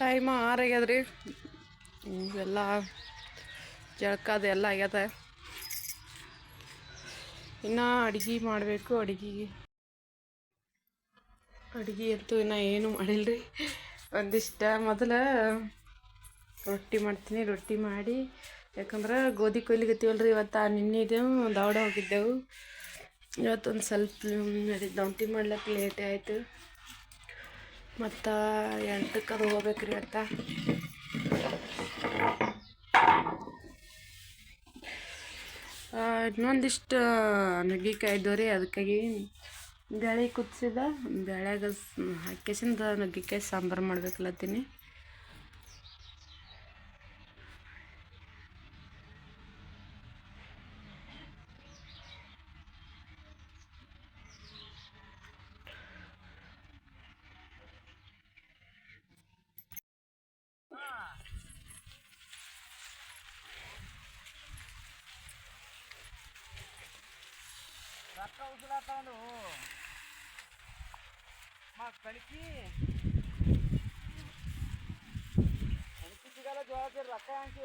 Time ರೀ ಎಲ್ಲ ಜಳಕದ ಎಲ್ಲ ಆಗ್ಯದ. ಇನ್ನು ಅಡ್ಗೆ ಮಾಡಬೇಕು ಅಡುಗೆಗೆ ಅಡ್ಗೆ ಅಂತೂ ಇನ್ನು ಏನು ಮಾಡಿಲ್ರಿ. ಒಂದಿಷ್ಟ ಮೊದಲ ರೊಟ್ಟಿ ಮಾಡ್ತೀನಿ, ರೊಟ್ಟಿ ಮಾಡಿ. ಯಾಕಂದ್ರೆ ಗೋಧಿ ಕೊಯ್ಲಿಗತ್ತೀವಲ್ರಿ ಇವತ್ತು ನಿನ್ನೆದೇವು ದೌಡ ಹೋಗಿದ್ದೆವು. ಇವತ್ತೊಂದು ಸ್ವಲ್ಪ ದೌಂಟಿ ಮಾಡ್ಲಿಕ್ಕೆ ಲೇಟೇ ಆಯಿತು. ಮತ್ತು ಎಂಟಕ್ಕೆ ಅದು ಹೋಗ್ಬೇಕು ರೀ ಆ, ಇನ್ನೊಂದಿಷ್ಟು ನುಗ್ಗಿಕಾಯಿ ಇದ್ದವು ರೀ ಅದಕ್ಕಾಗಿ ಬೇಳೆ ಕುದಿಸಿದ. ಬೆಳೆಗೆ ಹಾಕ್ಯಸಿಂದ ನುಗ್ಗಿಕಾಯಿ ಸಾಂಬಾರು ಮಾಡ್ಬೇಕಲ್ಲತ್ತೀನಿ ರೊಕ್ಕ ಕಣಕಿ. ಕಣಕಿ ಸಿಗಲ್ಲ ಜೋಳ ರೊಕ್ಕ ಹಾಕಿ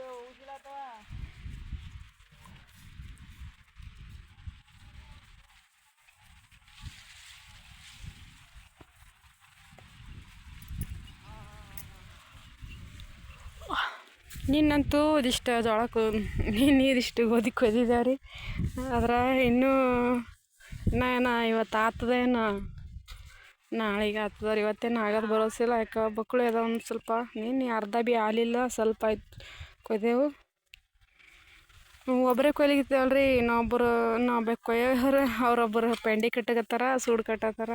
ನಿನ್ನಂತೂ ಇದಿಷ್ಟು ಜೋಳಕ್ಕೆ ನೀನು ಇದಿಷ್ಟು ಗೋಧಿ ಕೊಯ್ದಿದ್ದೇವೆ ರೀ ಆದ್ರೆ ಇನ್ನೂ ಇನ್ನ ಏನ ಇವತ್ತು ಆಗ್ತದೇನು ನಾಳೆಗೆ ಆಗ್ತದ ರೀ ಇವತ್ತೇನು ಆಗೋದು ಬರೋಸಿಲ್ಲ ಯಾಕೆ ಬಕ್ಕಳು ಅದ ಒಂದು ಸ್ವಲ್ಪ ನಿನ್ನೆ ಅರ್ಧ ಬಿ ಆಲಿಲ್ಲ, ಸ್ವಲ್ಪ ಆಯ್ತು. ಕೊಯ್ದೆವು. ಒಬ್ಬರೇ ಕೊಯ್ಲಿಗಿತ್ತೇವಲ್ರಿ ಇನ್ನೊಬ್ಬರು ಇನ್ನೊಬ್ಬ ಕೊಯ್ಯೋರು ಅವ್ರೊಬ್ಬರು ಪೆಂಡಿ ಕಟ್ಟಕತ್ತಾರ, ಸೂಡು ಕಟ್ಟತ್ತಾರ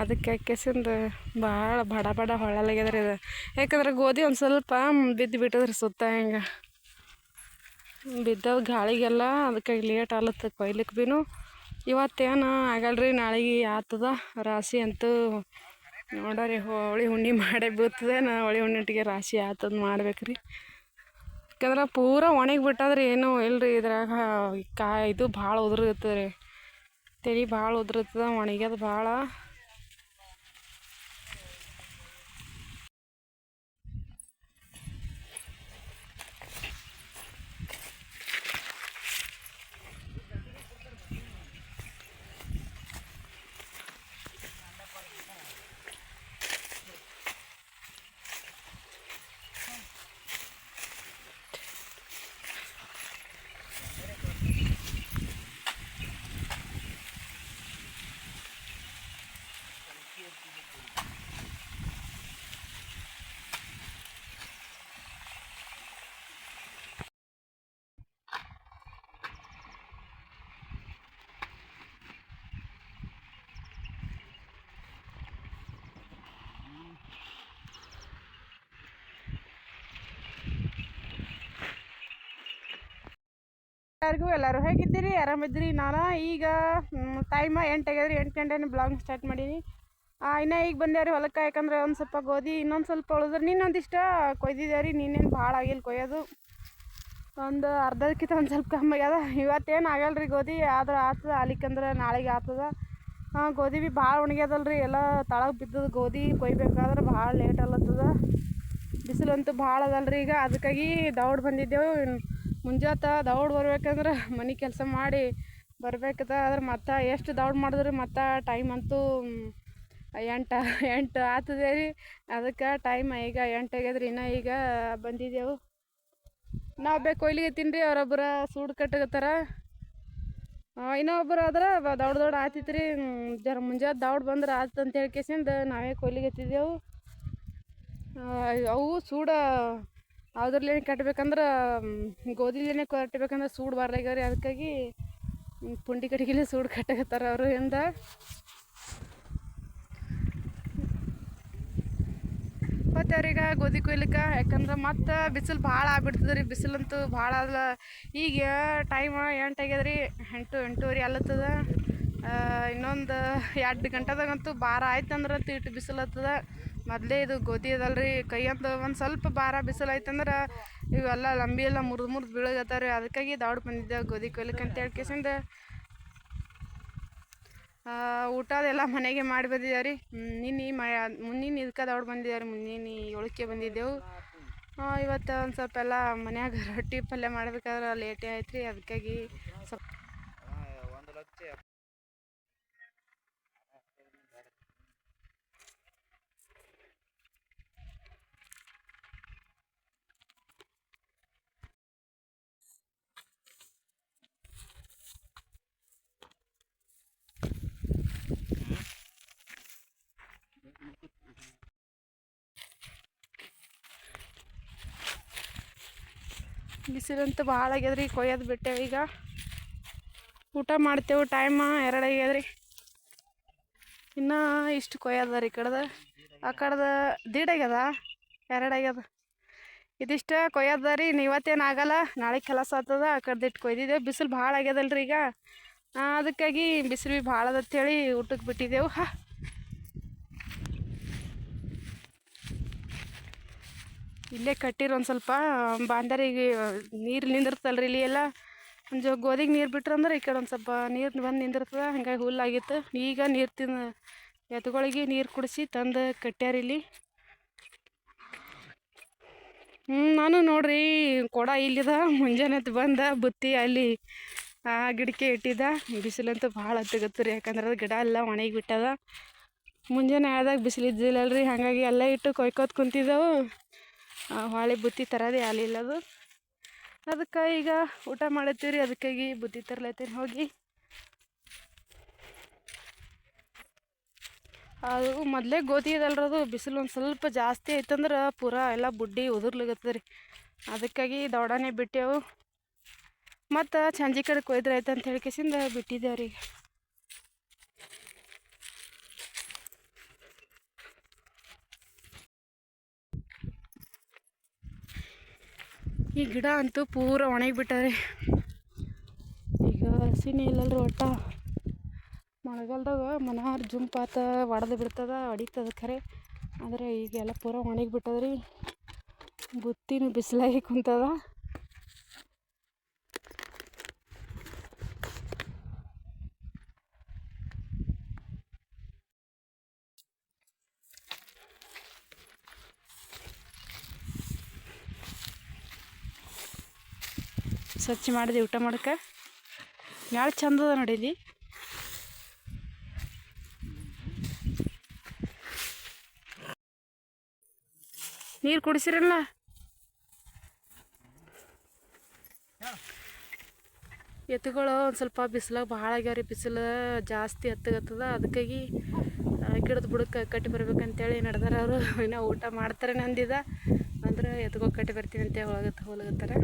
ಅದಕ್ಕೆ ಕೆಸಿಂದು ಭಾಳ ಬಡ ಬಡ ಹೊಳಲಾಗ್ಯದ ರೀ ಇದು. ಯಾಕಂದ್ರೆ ಗೋಧಿ ಒಂದು ಸ್ವಲ್ಪ ಬಿದ್ದು ಬಿಟ್ಟದ್ರಿ ಸುತ್ತ ಹಿಂಗೆ. ಬಿದ್ದವು ಗಾಳಿಗೆಲ್ಲ ಅದಕ್ಕೆ ಲೇಟ್ ಆಲತ್ತ ಕೊಯ್ಲಿಕ್ಕೆ ಭೀನು ಇವತ್ತೇನು ಆಗಲ್ರಿ? ನಾಳೆಗೆ ಆತದ ರಾಶಿ ಅಂತೂ ನೋಡರಿ, ಹೋಳಿ ಹುಣ್ಣಿ ಮಾಡೇ ಬೀಳ್ತದೆ. ನಾ ಹೋಳಿ ಹುಣ್ಣಿಟ್ಟಿಗೆ ರಾಶಿ ಆತದ ಮಾಡ್ಬೇಕ್ರಿ. ಯಾಕಂದ್ರೆ ಪೂರ ಒಣಗಿ ಬಿಟ್ಟದ್ರಿ ಏನು ಇಲ್ರಿ ಇದ್ರಾಗ. ಕಾ ಇದು ಭಾಳ ಉದುರಿರ್ತದೆ ರೀ ತಲೆ ಭಾಳ ಉದುರ್ತದ ಒಣಗ್ಯದ ಭಾಳ. ಎಲ್ಲರಿಗೂ ಎಲ್ಲರೂ ಹೇಗಿದ್ದೀರಿ? ಆರಾಮಿದ್ದೀರಿ? ನಾನು ಈಗ ಟೈಮ ಎಂಟು ಆಗ್ಯದ್ರಿ ಎಂಟು ಗಂಟೆನೇ ಬ್ಲಾಗ್ ಸ್ಟಾರ್ಟ್ ಮಾಡೀನಿ. ಇನ್ನೂ ಈಗ ಬಂದೇವ್ರಿ ಹೊಲಕ್ಕೆ, ಯಾಕಂದ್ರೆ ಒಂದು ಸ್ವಲ್ಪ ಗೋಧಿ, ಇನ್ನೊಂದು ಸ್ವಲ್ಪ ಉಳಿದ್ರೆ ನಿನ್ನೊಂದಿಷ್ಟ ಕೊಯ್ದಿದ್ದೇವ್ರಿ ನಿನ್ನೇನು ಭಾಳ ಆಗಿಲ್ಲ ಕೊಯ್ಯೋದು. ಒಂದು ಅರ್ಧಕ್ಕಿಂತ ಒಂದು ಸ್ವಲ್ಪ ಕಮ್ಮಿ ಆಗ್ಯದ. ಇವತ್ತೇನು ಆಗಲ್ರಿ ಗೋಧಿ? ಆದ್ರೆ ಆತದ ಆಲಿಕ್ಕಂದ್ರೆ ನಾಳೆಗೆ ಆತದ. ಹಾಂ ಗೋಧಿ ಭೀ ಭಾಳ ಒಣಗ್ಯದಲ್ರಿ. ಎಲ್ಲ ತಳಗೆ ಬಿದ್ದದ ಗೋಧಿ ಕೊಯ್ಬೇಕಾದ್ರೆ ಭಾಳ ಲೇಟ್ ಅಲ್ಲತ್ತದ. ಬಿಸಿಲಂತೂ ಭಾಳ ಅದಲ್ರಿ ಈಗ. ಅದಕ್ಕಾಗಿ ದೌಡ್ ಬಂದಿದ್ದೆವು. ಮುಂಜಾತ ದೌಡ್ ಬರ್ಬೇಕಂದ್ರೆ ಮನೆ ಕೆಲಸ ಮಾಡಿ ಬರ್ಬೇಕದ, ಆದ್ರೆ ಮತ್ತೆ ಎಷ್ಟು ದೌಡ್ ಮಾಡಿದ್ರೆ ಮತ್ತೆ ಟೈಮ್ ಅಂತೂ ಎಂಟು ಎಂಟು ಆಗ್ತದೆ ರೀ. ಅದಕ್ಕೆ ಟೈಮ್ ಈಗ ಎಂಟು ಆಗ್ಯದ್ರಿ, ಇನ್ನೂ ಈಗ ಬಂದಿದ್ದೆವು ನಾವು ಬೇಕು ಕೊಯ್ಲಿಗೆ ತಿನ್ರಿ ಅವರೊಬ್ಬರ ಸೂಡು ಕಟ್ಟಗತ್ತಾರ ಇನ್ನೊಬ್ಬರು ಆದ್ರೆ ದೌಡ್ ದೌಡ್ ಆತಿತ್ತು ರೀ. ಜರ ಮುಂಜಾನೆ ದೌಡ್ ಬಂದ್ರೆ ಆಯ್ತು ಅಂತ ಹೇಳ್ಕೇಸಿಂದ ನಾವೇ ಕೊಯ್ಲಿಗೆ ಎತ್ತಿದ್ದೆವು ಅವು ಸೂಡ ಅದ್ರಲ್ಲೇನೆ ಕಟ್ಬೇಕಂದ್ರೆ ಗೋಧಿಲೇನೆ ಕಟ್ಬೇಕಂದ್ರೆ ಸೂಡು ಬರ್ಲಾಗ್ಯಾವ್ರಿ ಅದಕ್ಕಾಗಿ ಪುಂಡಿ ಕಟ್ಟಿಗೆಲೇ ಸೂಡು ಕಟ್ಟಕತ್ತಾರ ಅವರು ಇಂದ ಮತ್ತು ಅವ್ರೀಗ ಗೋಧಿ ಕೊಯ್ಲಿಕ್ಕೆ ಯಾಕಂದ್ರೆ ಮತ್ತೆ ಬಿಸಿಲು ಭಾಳ ಆಗ್ಬಿಡ್ತದೆ ರೀ ಬಿಸಿಲಂತೂ ಭಾಳ ಅಲ್ಲ. ಈಗ ಟೈಮ್ ಎಂಟು ಆಗ್ಯದ್ರಿ, ಎಂಟು, ಎಂಟೂವರೆ ಅಲ್ಲತ್ತದ. ಇನ್ನೊಂದು ಎರಡು ಗಂಟೆದಾಗಂತೂ ಭಾರ ಆಯ್ತಂದ್ರೆ ಇಟ್ಟು ಬಿಸಿಲು ಹತ್ತದ ಮೊದಲೇ ಇದು ಗೋಧಿ ಅದಲ್ರಿ, ಕೈ ಅಂತ ಒಂದು ಸ್ವಲ್ಪ ಭಾರ ಬಿಸಿಲು ಆಯ್ತಂದ್ರೆ ಇವೆಲ್ಲ ಲಂಬಿ ಎಲ್ಲ ಮುರಿದು ಮುರಿದು ಬೀಳಗತ್ತಾವ ರೀ ಅದಕ್ಕಾಗಿ ದೌಡ್ ಬಂದಿದ್ದೆ ಗೋಧಿ ಕೊಯ್ಲಿಕ್ಕೆ ಅಂತ ಹೇಳ್ಕೇಸಿಂದ ಊಟ ಅದೆಲ್ಲ ಮನೆಗೆ ಮಾಡಿ ಬಂದಿದ್ದೇವೆ ರೀ ನಿನ್ನೆ ಮ ಮುಂದಿನ ಇದಕ್ಕೆ ದೌಡ್ ಬಂದಿದ್ದೇವೆ ರೀ ಮುಂದಿನ ಏಳಕ್ಕೆ ಬಂದಿದ್ದೆವು. ಇವತ್ತು ಒಂದು ಸ್ವಲ್ಪ ಎಲ್ಲ ಮನ್ಯಾಗ ರೊಟ್ಟಿ ಪಲ್ಯ ಮಾಡ್ಬೇಕಾದ್ರೆ ಲೇಟೇ ಆಯ್ತು ರೀ ಅದಕ್ಕಾಗಿ ಸ್ವಲ್ಪ ಬಿಸಿಲಂತೂ ಭಾಳ ಆಗ್ಯದ್ರಿ, ಕೊಯ್ಯೋದು ಬಿಟ್ಟೇವೆ ಈಗ ಊಟ ಮಾಡ್ತೇವೆ ಟೈಮ್ ಎರಡು ಆಗ್ಯದ್ರಿ. ಇನ್ನೂ ಇಷ್ಟು ಕೊಯ್ಯದ ರೀ ಈ ಕಡೆದ. ಆ ಕಡೆದ ದೀಡ್ ಆಗ್ಯದ, ಎರಡು ಆಗ್ಯದ. ಇದಿಷ್ಟ ಕೊಯ್ಯದ ರೀ ಇವತ್ತೇನು ಆಗಲ್ಲ, ನಾಳೆ ಕೆಲಸ ಆಗ್ತದ, ಆ ಕಡೆದು ಇಟ್ಟು ಕೊಯ್ದಿದ್ದೇವೆ. ಬಿಸಿಲು ಭಾಳ ಆಗ್ಯದಲ್ರಿ ಈಗ. ಅದಕ್ಕಾಗಿ ಬಿಸಿಲು ಭಾಳ ಅದ ಅಂತೇಳಿ ಊಟಕ್ಕೆ ಬಿಟ್ಟಿದ್ದೆವು. ಹಾ. ಇಲ್ಲೇ ಕಟ್ಟಿರ ಒಂದು ಸ್ವಲ್ಪ, ಬಾಂದರಿಗೆ, ನೀರು ನಿಂದಿರ್ತಲ್ರಿ ಇಲ್ಲಿ ಎಲ್ಲ. ಒಂದು ಗೋಧಿಗೆ ನೀರು ಬಿಟ್ರಂದ್ರೆ ಈ ಕಡೆ ಒಂದು ಸ್ವಲ್ಪ ನೀರು ಬಂದು ನಿಂದಿರ್ತದೆ, ಹಂಗಾಗಿ ಹುಲ್ಲಾಗಿತ್ತು ಈಗ ನೀರು ತಿಂದು ಎತ್ತುಗಳಿಗೆ ನೀರು ಕುಡಿಸಿ ತಂದು ಕಟ್ಟ್ಯಾರ ಇಲ್ಲಿ. ಹ್ಞೂ ನಾನು ನೋಡ್ರಿ ಕೊಡ ಇಲ್ಲಿದ ಮುಂಜಾನೆ ಬಂದ, ಬುತ್ತಿ ಅಲ್ಲಿ ಆ ಗಿಡಕ್ಕೆ ಇಟ್ಟಿದ್ದ. ಬಿಸಿಲಂತೂ ಭಾಳ ಹತ್ತಗತ್ತು ರೀ ಯಾಕಂದ್ರೆ ಅದು ಗಿಡ ಎಲ್ಲ ಒಣಗಿ ಬಿಟ್ಟದ. ಮುಂಜಾನೆ ಆದಾಗ ಬಿಸಿಲಿದ್ದಿಲ್ಲ ರೀ ಹಾಗಾಗಿ ಎಲ್ಲ ಇಟ್ಟು ಕೊಯ್ಕೋತ ಕುಂತಿದ್ದೆವು. ಹೊಳೆ ಬುತ್ತಿ ತರೋದೇ ಆಗಲಿಲ್ಲ ಅದು. ಅದಕ್ಕೆ ಈಗ ಊಟ ಮಾಡತ್ತೀವಿ ರೀ ಅದಕ್ಕಾಗಿ ಬುತ್ತಿ ತರ್ಲತ್ತೀನಿ, ಹೋಗಿ. ಅದು ಮೊದಲೇ ಗೋಧಿ ಅದು, ಬಿಸಿಲು ಒಂದು ಸ್ವಲ್ಪ ಜಾಸ್ತಿ ಐತಂದ್ರೆ ಪೂರಾ ಎಲ್ಲ ಬುಡ್ಡಿ ಉದುರ್ಲಿಗತ್ತದ ರೀ ಅದಕ್ಕಾಗಿ ದೌಡಾನೆ ಬಿಟ್ಟೆವು. ಮತ್ತು ಸಂಜೆ ಕಡೆ ಕೊಯ್ದ್ರೆ ಆಯ್ತು ಅಂತ ಹೇಳ್ಕೇಸಿಂದ ಬಿಟ್ಟಿದ್ದೇವೆ ರೀ ಈ ಗಿಡ ಅಂತೂ ಪೂರ ಒಣಗಿ ಬಿಟ್ಟದ್ರಿ ಈಗ ಹಸಿನೇ ಇಲ್ಲಲ್ರಿ ಒಟ್ಟ. ಮಳೆಗಾಲದಾಗ ಮನಾರ್ ಜುಂಪಾತ ಒಡೆದು ಬಿಡ್ತದ ಹೊಡಿತದ ಖರೆ. ಆದರೆ ಈಗೆಲ್ಲ ಪೂರ ಒಣಗಿ ಬಿಟ್ಟದ್ರಿ ಬುತ್ತಿನೂ ಬಿಸಿಲಾಗಿ ಕುಂತದ. ಸ್ವಚ್ಛ ಮಾಡಿದೆ, ಊಟ ಮಾಡಕ್ಕೆ. ಭಾಳ ಚಂದ ಅದ ನೋಡಿ ನೀರು ಕುಡಿಸಿರಲ್ಲ? ಎತ್ತುಗಳು ಒಂದು ಸ್ವಲ್ಪ ಬಿಸಿಲಾಗ ಭಾಳ ಆಗ್ಯಾವ ರೀ ಬಿಸಿಲು ಜಾಸ್ತಿ ಹತ್ತಗತ್ತದ ಅದಕ್ಕಾಗಿ ಗಿಡದ ಬುಡಕ್ಕೆ ಕಟ್ಟಿ ಬರ್ಬೇಕಂತೇಳಿ ನಡೆದಾರ ಅವರು. ಇನ್ನೂ ಊಟ ಮಾಡ್ತಾರೆ ನಂದಿದ ಅಂದ್ರೆ ಎತ್ಕೊ ಕಟ್ಟಿ ಬರ್ತೀನಿ ಅಂತ ಹೋಗತ್ತೆ ಹೊಲಗತ್ತಾರೆ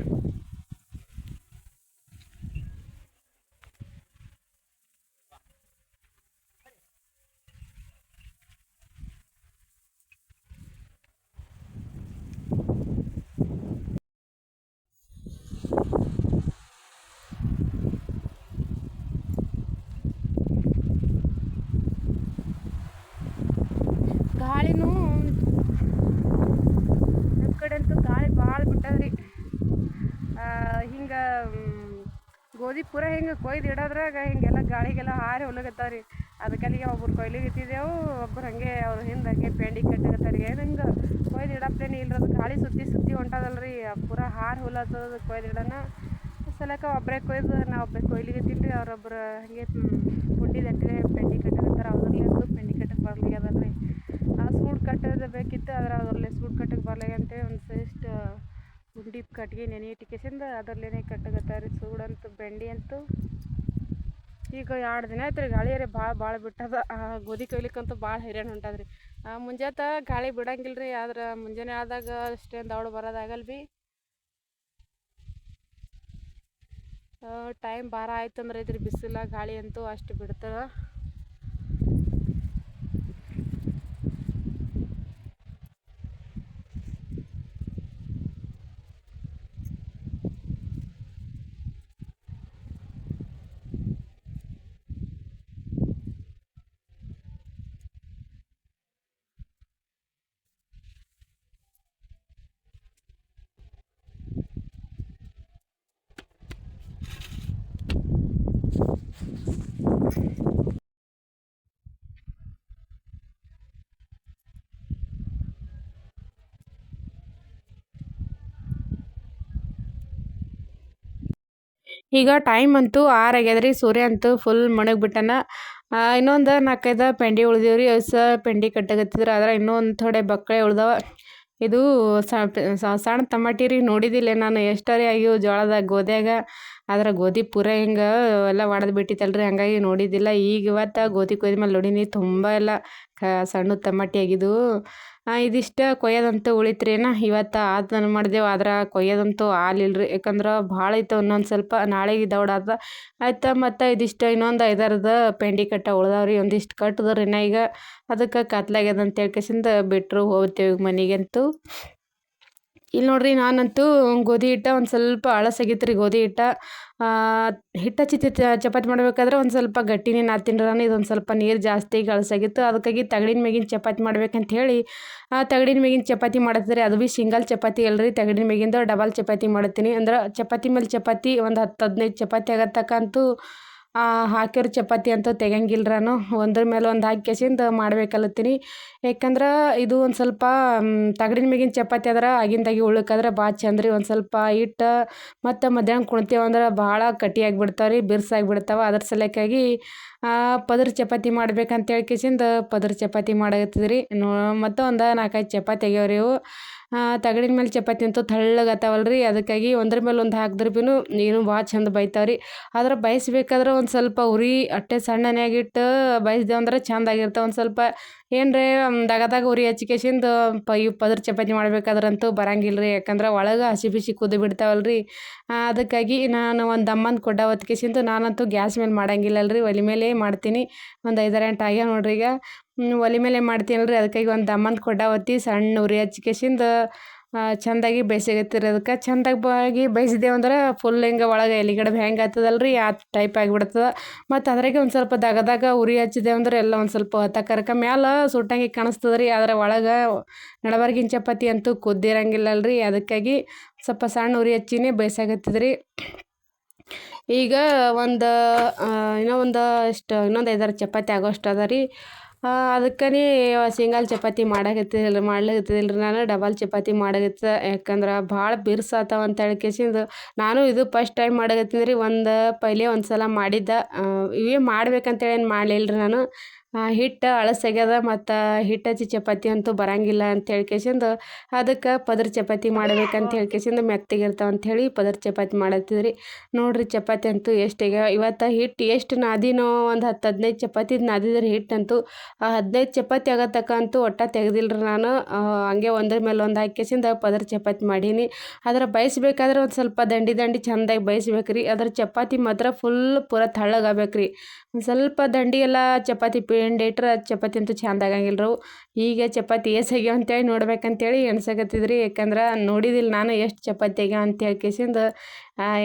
ಗಾಳಿನೂ ನಮ್ಮ ಕಡೆ ಅಂತೂ ಗಾಳಿ ಭಾಳ ಬಿಟ್ಟದ್ರಿ ಹಿಂಗೆ ಗೋಧಿ ಪೂರ ಹಿಂಗೆ ಕೊಯ್ದು ಇಡೋದ್ರಾಗ ಹಿಂಗೆಲ್ಲ ಗಾಳಿಗೆಲ್ಲ ಹಾರಿ ಹೊಲಗತ್ತಾವ್ರಿ ಅದಕ್ಕಲ್ಲಿಗೆ ಒಬ್ರು ಕೊಯ್ಲಿಗತ್ತಿದ್ದೆವು ಒಬ್ರು ಹಂಗೆ ಅವ್ರು ಹಿಂದೆ ಹಂಗೆ ಪೆಂಡಿ ರೀ ಏನು ಹಿಂಗೆ ಕೊಯ್ದು ಇಡಪ್ಲೇನೆ ಇಲ್ಲ ಅದು ಗಾಳಿ ಸುತ್ತಿ ಸುತ್ತಿ ಹೊಂಟದಲ್ಲ ಹೊಂಟದಲ್ರಿ, ಪೂರ ಹಾರು ಹುಲತ್ತದ ಕೊಯ್ದು ಇಡೋಣ. ಸಲಕ ಒಬ್ಬರೇ ಕೊಯ್ದು ನಾ ಒಬ್ಬರೇ ಕೊಯ್ಲಿಗತ್ತೀನಿ ರೀ ಅವ್ರೊಬ್ರು ಹಂಗೆ ಕುಂಡಿ ದಟ್ಟಲೆ ಪೆಂಡಿ ಕಟ್ಟಕತ್ತಾರ. ಅವ್ರಲ್ಲಿ ಪೆಂಡಿ ಕಟ್ಟಕ್ಕೆ ಬರಲಿ ಅದಲ್ಲ ರೀ ಆ ಸೂಡ್ ಕಟ್ಟೋದು ಬೇಕಿತ್ತು, ಆದ್ರೆ ಅದರಲ್ಲಿ ಸೂಡ್ ಕಟ್ಟಕ್ಕೆ ಬರ್ಲಾಗ ಅಂತೇಳಿ ಒಂದು ಇಷ್ಟು ಗುಂಡಿ ಕಟ್ಗೆ ನೆನೆ ಇಟ್ಟಿಕೆಸಿಂದ ಅದರಲ್ಲೇ ಕಟ್ಟಗತ್ತಾರ ಸೂಡಂತೂ ಬೆಂಡಿ ಅಂತೂ. ಈಗ ಎರಡು ದಿನ ಆಯ್ತು ರೀ ಗಾಳಿಯರೇ ಭಾಳ ಭಾಳ ಬಿಟ್ಟದ. ಗೋಧಿ ಕೊಯ್ಲಿಕ್ಕಂತೂ ಭಾಳ ಹೈರಾಣ ಹೊಂಟದ್ರಿ ಮುಂಜಾತ ಗಾಳಿ ಬಿಡಂಗಿಲ್ಲ ರೀ, ಆದ್ರೆ ಮುಂಜಾನೆ ಆದಾಗ ಅಷ್ಟೇನು ದವಳು ಬರೋದಾಗಲ್ಲ ಬಿ ಟೈಮ್ ಭಾರ ಆಯ್ತಂದ್ರೆ ಇದ್ರ ಬಿಸಿಲ, ಗಾಳಿ ಅಂತೂ ಅಷ್ಟು ಬಿಡ್ತದ. ಈಗ ಟೈಮ್ ಅಂತೂ ಆರು ಆಗ್ಯದ್ರಿ, ಸೂರ್ಯ ಅಂತೂ ಫುಲ್ ಮುಣಗ್ಬಿಟ್ಟನ. ಇನ್ನೊಂದು ನಾಲ್ಕೈದು ಪೆಂಡಿ ಉಳಿದೇವು ರೀ ಹೊಸ ಪೆಂಡಿ ಕಟ್ಟಾಗತ್ತಿದ್ರು ಆದ್ರೆ ಇನ್ನೊಂದು ಥೋಡೆ ಬಕ್ಕಳೆ ಉಳ್ದವ. ಇದು ಸಣ್ಣ ತಮಾಟಿ ರೀ ನೋಡಿದಿಲ್ಲ ನಾನು ಎಷ್ಟರೇ ಆಗ್ಯವು ಜೋಳದ ಗೋಧಿಯಾಗ ಆದ್ರೆ ಗೋಧಿ ಪೂರ ಹಿಂಗೆ ಎಲ್ಲ ಒಡೆದು ಬಿಟ್ಟಿತ್ತಲ್ರಿ, ಹಂಗಾಗಿ ನೋಡಿದ್ದಿಲ್ಲ ಈಗ ಇವತ್ತು ಗೋಧಿ ಕೊಯ್ದ ಮೇಲೆ ನೋಡೀನಿ, ತುಂಬ ಎಲ್ಲ ಕ ಸಣ್ಣ ತಮಾಟಿ ಆಗಿದ್ವು ಇದಿಷ್ಟು ಕೊಯ್ಯೋದಂತೂ ಉಳಿತ್ರಿ ಏನ ಇವತ್ತು ಆತನ ಮಾಡಿದೆವು, ಆದ್ರೆ ಕೊಯ್ಯೋದಂತೂ ಆಲಿಲ್ರಿ ಯಾಕಂದ್ರೆ ಭಾಳ ಇತ್ತು ಇನ್ನೊಂದು ಸ್ವಲ್ಪ ನಾಳೆಗೆ ದೌಡಾದ ಆಯ್ತು, ಮತ್ತು ಇದಿಷ್ಟು ಇನ್ನೊಂದು ಐದಾರದ ಪೆಂಡಿ ಕಟ್ಟ ಉಳ್ದಾವ್ರಿ. ಒಂದಿಷ್ಟು ಕಟ್ಟದ್ರಿ ಈಗ. ಅದಕ್ಕೆ ಕತ್ಲಾಗ್ಯದ ಅಂತ ಹೇಳ್ಕೇಸಿಂದ ಬಿಟ್ಟರು ಹೋಗ್ತೇವೆ ಮನೆಗಂತೂ. ಇಲ್ಲಿ ನೋಡ್ರಿ ನಾನಂತೂ ಗೋಧಿ ಹಿಟ್ಟ ಒಂದು ಸ್ವಲ್ಪ ಅಳಸಾಗಿತ್ತು ರೀ ಗೋಧಿ ಹಿಟ್ಟ. ಹಿಟ್ಟು ಚಿತ್ತಿ ಚಪಾತಿ ಮಾಡ್ಬೇಕಾದ್ರೆ ಒಂದು ಸ್ವಲ್ಪ ಗಟ್ಟಿನೇ ನಾ ನಾನು ಇದೊಂದು ಸ್ವಲ್ಪ ನೀರು ಜಾಸ್ತಿ ಅಳಸಾಗಿತ್ತು ಅದಕ್ಕಾಗಿ ತಗಡಿನ ಮೇಗಿನ ಚಪಾತಿ ಮಾಡ್ಬೇಕಂತ ಹೇಳಿ, ಆ, ತಗಡಿನ ಮೇಗಿನ ಚಪಾತಿ ಮಾಡತ್ತಿದ್ರೆ ಅದು ಭೀ ಸಿಂಗಲ್ ಚಪಾತಿ ಅಲ್ರಿ. ತಗಡಿನ ಮೇಗಿಂದ ಡಬಲ್ ಚಪಾತಿ ಮಾಡ್ತೀನಿ. ಅಂದ್ರೆ ಚಪಾತಿ ಮೇಲೆ ಚಪಾತಿ ಒಂದು ಹತ್ತು ಹದಿನೈದು ಚಪಾತಿ ಆಗತ್ತಕ್ಕಂತೂ ಹಾಕಿರೋ ಚಪಾತಿ ಅಂತೂ ತೆಗಿಯಂಗಿಲ್ಲ ನಾನು ಒಂದ್ರ ಮೇಲೆ ಒಂದು ಹಾಕಿ ಕೆಸಿಂದ ಮಾಡ್ಬೇಕಲ್ಲತ್ತೀನಿ ಯಾಕಂದ್ರೆ ಇದು ಒಂದು ಸ್ವಲ್ಪ ತಗಡಿನ ಮೇಗಿನ ಚಪಾತಿ ಆದ್ರೆ ಆಗಿಂದಾಗಿ ಉಳ್ಕಾದ್ರೆ ಭಾಳ ಚಂದ ರೀ ಒಂದು ಸ್ವಲ್ಪ ಹಿಟ್ಟು ಮತ್ತು ಮಧ್ಯಾಹ್ನ ಕುಣ್ತೇವೆ ಅಂದ್ರೆ ಭಾಳ ಕಟ್ಟಿಯಾಗಿ ಬಿಡ್ತಾವೆ ರೀ ಬಿರ್ಸಾಗಿ ಬಿಡ್ತಾವೆ ಅದ್ರ ಸಲಕ್ಕಾಗಿ ಪದರ ಚಪಾತಿ ಮಾಡ್ಬೇಕಂತ ಕೇಸಿಂದ ಪದರ ಚಪಾತಿ ಮಾಡಕತ್ತಿದ್ರಿ. ನೋ ಮತ್ತು ಒಂದು ನಾಲ್ಕೈದು ಚಪಾತಿ ಆಗ್ಯಾವ ರೀ ಇವು. ತಗಡಿನ ಮೇಲೆ ಚಪಾತಿ ಅಂತೂ ತಳ್ಳಗತ್ತಾವಲ್ಲ ರೀ ಅದಕ್ಕಾಗಿ ಒಂದ್ರ ಮೇಲೆ ಒಂದು ಹಾಕಿದ್ರೆ ಭೀನು ಏನು ಭಾಳ ಚಂದ ಬೈತಾವೆ ರೀ ಆದ್ರೆ ಬಯಸ್ಬೇಕಾದ್ರೆ ಒಂದು ಸ್ವಲ್ಪ ಉರಿ, ಅಟ್ಟೆ ಸಣ್ಣನೆಯಾಗಿಟ್ಟು ಬಯಸ್ದೇವು ಅಂದ್ರೆ ಚಂದ ಆಗಿರ್ತಾವೆ ಒಂದು ಸ್ವಲ್ಪ ಏನರೇ ದಗದಾಗ ಉರಿ ಹಚ್ಕೇಸಿಂದ ಪ ಪದರ ಚಪಾತಿ ಮಾಡ್ಬೇಕಾದ್ರಂತೂ ಬರಂಗಿಲ್ಲ ರೀ ಯಾಕಂದ್ರೆ ಒಳಗೆ ಹಸಿ ಬಿಸಿ ಕುದ್ದು ಬಿಡ್ತಾವಲ್ಲ ರೀ ಅದಕ್ಕಾಗಿ ನಾನು ಒಂದು ದಮ್ಮನ ಕೊಡ್ಡ ಹೊತ್ಕೇಸಿಂದ ನಾನಂತೂ ಗ್ಯಾಸ್ ಮೇಲೆ ಮಾಡಂಗಿಲ್ಲಲ್ಲ ರೀ ಒಲೆ ಮೇಲೆ ಮಾಡ್ತೀನಿ. ಒಂದು ಐದಾರು ಎಂಟು ಆಗ್ಯಾವ ನೋಡ್ರಿ ಈಗ. ಒಲೆ ಮೇಲೆ ಮಾಡ್ತೀನಲ್ರಿ. ಅದಕ್ಕಾಗಿ ಒಂದು ದಮ್ಮನ ಕೊಡ ಒತ್ತಿ ಸಣ್ಣ ಉರಿ ಹಚ್ಕೇಸಿಂದ ಚೆಂದಾಗಿ ಚೆಂದಾಗಿ ಬಾಗಿ ಬೇಯಿಸಿದೇವು ಅಂದ್ರೆ ಫುಲ್ ಹಿಂಗೆ ಒಳಗೆ ಎಲಿಗಡೆ ಹೆಂಗೆ ಆಗ್ತದಲ್ಲ ರೀ ಆ ಟೈಪ್ ಆಗಿಬಿಡ್ತದೆ. ಮತ್ತು ಅದ್ರಾಗೆ ಒಂದು ಸ್ವಲ್ಪ ದಗದಾಗ ಉರಿ ಹಚ್ಚಿದೇವು ಅಂದ್ರೆ ಎಲ್ಲ ಒಂದು ಸ್ವಲ್ಪ ಹೊತ್ತ ಮ್ಯಾಲೆ ಸುಟ್ಟಂಗೆ ಕಾಣಿಸ್ತದೆ ರೀ ಅದರ ಒಳಗೆ ನಡಬರ್ಗಿನ ಚಪಾತಿ ಅಂತೂ ಕುದ್ದಿರಂಗಿಲ್ಲಲ್ಲ ರೀ ಅದಕ್ಕಾಗಿ ಸ್ವಲ್ಪ ಸಣ್ಣ ಉರಿ ಹಚ್ಚಿನೇ ಬೇಯಿಸಾಗತ್ತಿದ್ರಿ ಈಗ ಒಂದು ಇನ್ನೂ ಒಂದು ಇಷ್ಟು ಇನ್ನೊಂದು ಐದಾರು ಚಪಾತಿ ಆಗೋಷ್ಟು ಅದ ರೀ. ಅದಕ್ಕನೇ ಸಿಂಗಲ್ ಚಪಾತಿ ಮಾಡಕತ್ತಿಲ್ಲ ರೀ ನಾನು ಡಬಲ್ ಚಪಾತಿ ಮಾಡಕತ್ತ, ಯಾಕಂದ್ರೆ ಭಾಳ ಬಿರ್ಸಾತವ ಅಂತ ಹೇಳ್ಕೇಸಿಂದು ನಾನು ಇದು ಫಸ್ಟ್ ಟೈಮ್ ಮಾಡಕತ್ತೀನಿ ರೀ. ಒಂದು, ಪೈಲೆ ಒಂದು ಸಲ ಮಾಡಿದ್ದೆ ಇವೇ ಮಾಡ್ಬೇಕಂತೇಳಿ ಏನು ಮಾಡಲಿಲ್ಲ ರೀ ನಾನು. ಹಿಟ್ಟು ಅಳಸೆಗ್ಯದ ಮತ್ತು ಹಿಟ್ಟು ಹಚ್ಚಿ ಚಪಾತಿ ಅಂತೂ ಬರಂಗಿಲ್ಲ ಅಂತ ಹೇಳ್ಕೇಸಿಂದು ಅದಕ್ಕೆ ಪದರ ಚಪಾತಿ ಮಾಡ್ಬೇಕಂತ ಹೇಳ್ಕೇಸಿಂದು ಅಂತ ಅಂಥೇಳಿ ಪದರ ಚಪಾತಿ ಮಾಡತ್ತಿದ್ರಿ. ನೋಡ್ರಿ ಚಪಾತಿ ಅಂತೂ ಎಷ್ಟು ಈಗ ಇವತ್ತು ಹಿಟ್ಟು ಎಷ್ಟು ನಾದಿನೋ ಒಂದು ಹತ್ತು ಹದಿನೈದು ಚಪಾತಿ ನಾದಿದ್ರಿ ಹಿಟ್ಟಂತೂ ಆ ಹದಿನೈದು ಚಪಾತಿ ಆಗತ್ತಕ್ಕ ಅಂತೂ ಒಟ್ಟ ತೆಗ್ದಿಲ್ಲ ರೀ ನಾನು ಹಂಗೆ ಒಂದ್ರ ಮೇಲೆ ಒಂದು ಹಾಕೇಶಿಂದ ಪದರ ಚಪಾತಿ ಮಾಡೀನಿ. ಅದರ ಬಯಸ್ಬೇಕಾದ್ರೆ ಒಂದು ಸ್ವಲ್ಪ ದಂಡಿ ದಂಡಿ ಚೆಂದಾಗಿ ಬಯಸ್ಬೇಕ್ರಿ. ಅದರ ಚಪಾತಿ ಮಾತ್ರ ಫುಲ್ ಪೂರ ತಳ್ಳಗಾಗಬೇಕ್ರಿ ಒಂದು ಸ್ವಲ್ಪ ದಂಡಿ ಎಲ್ಲ ಚಪಾತಿ ಪಿಂಡಿ ಇಟ್ರೆ ಚಪಾತಿ ಅಂತೂ ಚೆಂದ ಆಗಂಗಿಲ್ಲರು ಈಗ ಚಪಾತಿ ಏಸ್ ಆಗ್ಯಾವ ಅಂತೇಳಿ ನೋಡ್ಬೇಕಂತೇಳಿ ಎಣ್ಸಕತ್ತಿದ್ರಿ. ಯಾಕಂದ್ರೆ ನೋಡಿದಿಲ್ಲ ನಾನು ಎಷ್ಟು ಚಪಾತಿ ಆಗ್ಯಾವ ಅಂತ ಕೇಸಿಂದ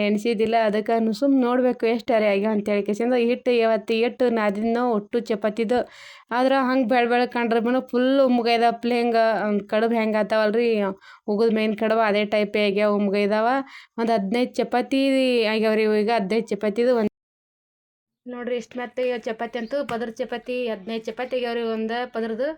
ಎಣ್ಸಿದ್ದಿಲ್ಲ ಅದಕ್ಕೆ ಸುಮ್ಮನೆ ನೋಡಬೇಕು ಎಷ್ಟು ಅರೆ ಆಗ್ಯಾವ ಅಂತ ಕೇಸಿಂದ ಹಿಟ್ಟು ಇವತ್ತು ಎಷ್ಟು ನಾದಿನ ಒಟ್ಟು ಚಪಾತಿದು. ಆದ್ರೆ ಹಂಗೆ ಬೆಳ ಬೆಳಗ್ಗೆ ಕಂಡ್ರೆ ಫುಲ್ ಉಮ್ಗೈದಪ್ಲೆ ಹೆಂಗೆ ಕಡುಬು ಹೆಂಗೆ ಆತಾವಲ್ಲ ರೀ ಉಗಿದ ಮೇನ್ ಕಡುಬು ಅದೇ ಟೈಪೇ ಆಗ್ಯಾವ ಉಮ್ಗೈದಾವ ಒಂದು ಹದಿನೈದು ಚಪಾತಿ ಆಗ್ಯಾವ ರೀ ಈಗ ಹದಿನೈದು ಚಪಾತಿದು ಒಂದು ನೋಡ್ರಿ ಇಷ್ಟು ಮತ್ತೆ ಚಪಾತಿ ಅಂತೂ ಪದ್ರ ಚಪಾತಿ ಹದಿನೈದು ಚಪಾತಿ ಆಗ್ಯಾವ ರೀ ಒಂದು ಪದ್ರದ್ದು